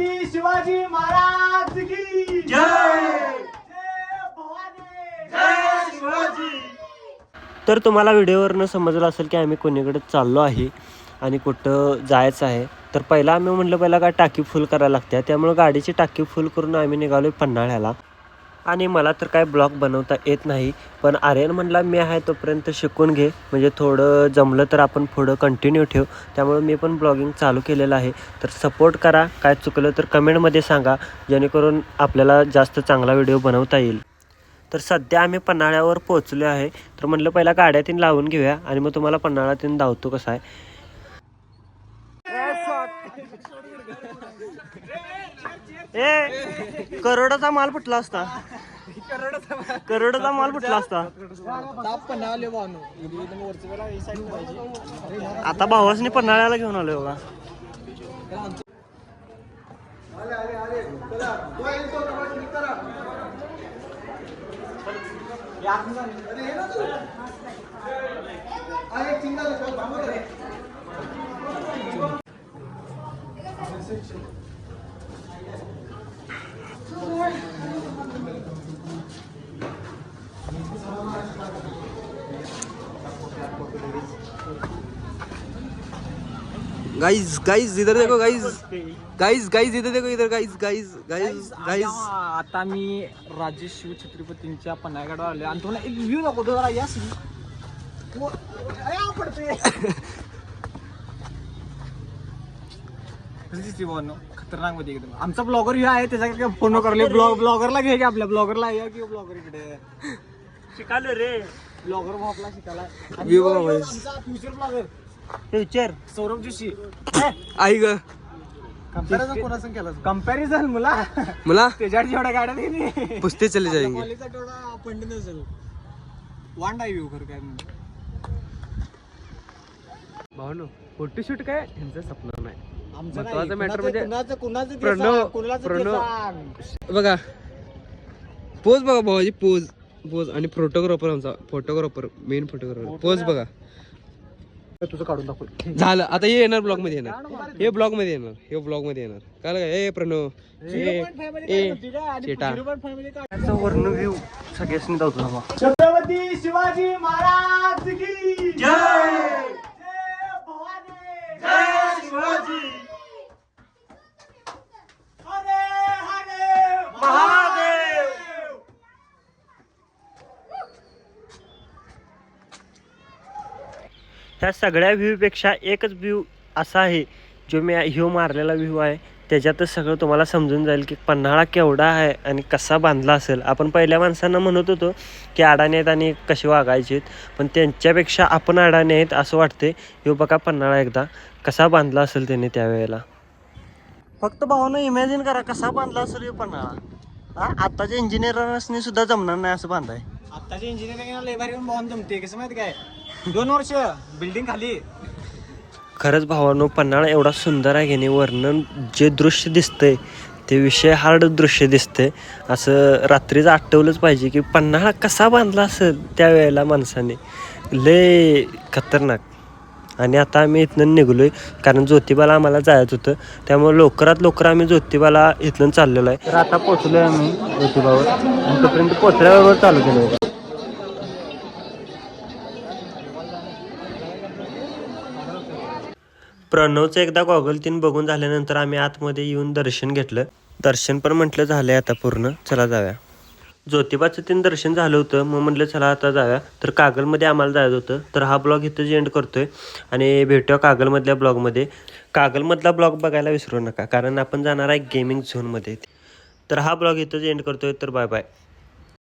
छत्रपती शिवाजी महाराज की जय! भवानी तर तुम्हाला व्हिडिओवरनं समजलं असेल की आम्ही कोणीकडे चाललो आहे आणि कुठं जायचं आहे. तर पहिला आम्ही म्हटलं पहिला काय टाकी फुल करायला लागते. त्यामुळे गाडीची टाकी फुल करून आम्ही निघालो पन्हाळ्याला. आणि मला तर काय ब्लॉग बनवता येत नाही. पण आर्यन म्हणला मी आहे तोपर्यंत शिकून घे. म्हणजे थोडं जमलं तर आपण पुढं कंटिन्यू ठेवू. त्यामुळे मी पण ब्लॉगिंग चालू केलेलं आहे. तर सपोर्ट करा. काय चुकलं तर कमेंटमध्ये सांगा. जेणेकरून आपल्याला जास्त चांगला व्हिडिओ बनवता येईल. तर सध्या आम्ही पन्हाळ्यावर पोहोचलो आहे. तर म्हटलं पहिला गाड्यातीन लावून घेऊया आणि मग तुम्हाला पन्हाळ्यातीन धावतो कसा आहे. ए करोडाचा माल फुटला असता. करोडाचा माल फुटला असता. आता भावासनी पन्हाळ्याला घेऊन आलोय बघा. गाइस गाइस इधर देखो गाइस गाइस गाइस इधर देखो इधर गाइस गाइस गाइस गाइस आता मी राजेश शिव छत्रपतींच्या पन्हाळगडावर आले आणि तुम्हाला एक व्ह्यू दाखवतो जरा या पडते? खतरनाकमध्ये एकदम. आमचा ब्लॉगर ह्यो आहे त्याचा काय फोन करले ब्लॉग ब्लॉगरला घे की आपल्या ब्लॉगरला या की ब्लॉगर इकडे. शिकालो रे. ब्लॉगर भाऊ आपला शिकायला future blogger future Saurabh Joshi. आई ग. केलं कंपॅरिझन मुला. मला? त्याच्यावर गाड्या नाही पुसते चले जाएंगे. कॉलेजचा तेवढा पंडित वांडा येऊ खरं काय भावनो फोटोशूट काय यांचं सपना नाही. आमचं महत्वाचं matter म्हणजे कुणाचं कुणाचं ते प्रणव- सांग, कुणाचं ते प्रणव- सांग. बघा. पोज बघा भावाजी पोज पोज. आणि फोटोग्राफर आमचा. फोटोग्राफर मेन फोटोग्राफर पोज बघा. तुझं काढून दाखव झालं. आता हे येणार ब्लॉगमध्ये येणार. हे ब्लॉगमध्ये येणार. हे ब्लॉगमध्ये येणार. काय काय ए प्रणव. वर्ण व्ह्यू सगळ्यासनी छत्रपती शिवाजी महाराज की जय भवानी जय शिवाजी हरे हरे महादेव ह्या सगळ्या व्ह्यूपेक्षा एकच व्ह्यू असा आहे जो मी ह्यो मारलेला व्ह्यू आहे. त्याच्यातच सगळं तुम्हाला समजून जाईल की पन्हाळा केवढा आहे आणि कसा बांधला असेल. आपण पहिल्या माणसांना म्हणत होतो की अडाणी आहेत आणि कसे वागायचे पण त्यांच्यापेक्षा आपण अडाणी आहेत असं वाटते ह्यो बघा पन्हाळा एकदा कसा बांधला असेल त्याने त्यावेळेला. फक्त भावानं इमॅजिन करा कसा बांधला असेल ह्यो पन्हाळा. हा आताच्या इंजिनियरांनी सुद्धा जमणार नाही असं बांधाय. आताच्या इंजिनिअरिंग लेबर येऊन बॉन जमते कसं माहिती काय? दोन वर्ष बिल्डिंग खाली. खरंच भावानो पन्हाळा एवढा सुंदर आहे की नाही वर्णन जे दृश्य दिसतंय ते विषय हार्ड दृश्य दिसतंय. असं रात्रीच आठवलंच पाहिजे की पन्हाळा कसा बांधला असेल त्यावेळेला माणसाने. लय खतरनाक. आणि आता आम्ही इथनं निघलोय कारण ज्योतिबाला आम्हाला जायचं होतं. त्यामुळे लवकरात लवकर आम्ही ज्योतिबाला इथनं चाललेलो आहे. तर आता पोचलोय आम्ही ज्योतिबावर. आणि तोपर्यंत पोचल्याबरोबर चालू केलं प्रणवचं एकदा गॉगल तीन बघून झाल्यानंतर आम्ही आतमध्ये येऊन दर्शन घेतलं. दर्शन पण म्हटलं झालंय आता पूर्ण. चला जाऊया. ज्योतिबाचं तीन दर्शन झालं होतं. मग म्हटलं चला आता जाव्या तर कागलमध्ये आम्हाला जायचं होतं. तर हा ब्लॉग इथंच एंड करतोय. आणि भेटूया कागलमधल्या ब्लॉगमध्ये. कागलमधला ब्लॉग बघायला विसरू नका. कारण आपण जाणार आहे गेमिंग झोनमध्ये तर हा ब्लॉग इथंच एंड करतोय. तर बाय बाय